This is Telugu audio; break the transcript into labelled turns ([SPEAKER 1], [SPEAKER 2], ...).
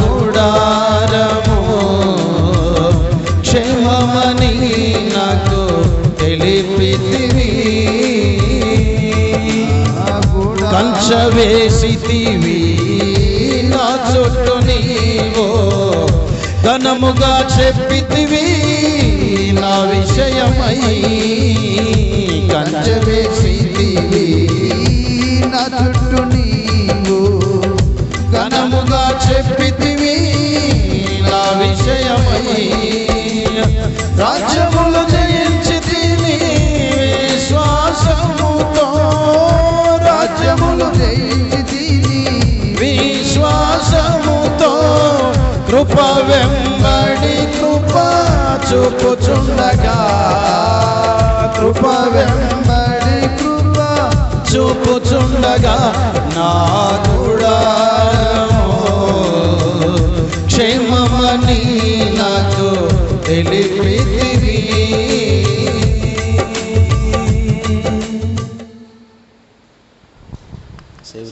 [SPEAKER 1] గుడారము. క్షేమమని నాకు తెలిపితివి. కంచవేసితివి. నా చుట్టూ నీవో ఘనముగా చెప్పితివి. నా విషయమై కంచవేసితివి.
[SPEAKER 2] నా చుట్టూ నీవో
[SPEAKER 1] ఘనముగా చెప్పితివి నా విషయమై రాజ్యములు జయించితివి విశ్వాసముతో. రాజ్యములు
[SPEAKER 2] రాజ్యములు జయించి
[SPEAKER 1] విశ్వాసముతో. కృప వెంబడి కృప చూపుచుండగా. కృప వెంబడి
[SPEAKER 2] కృప
[SPEAKER 1] చూపుచుండగా. నా కూడా క్షేమమని నాతో తెలిపితివి సేవ్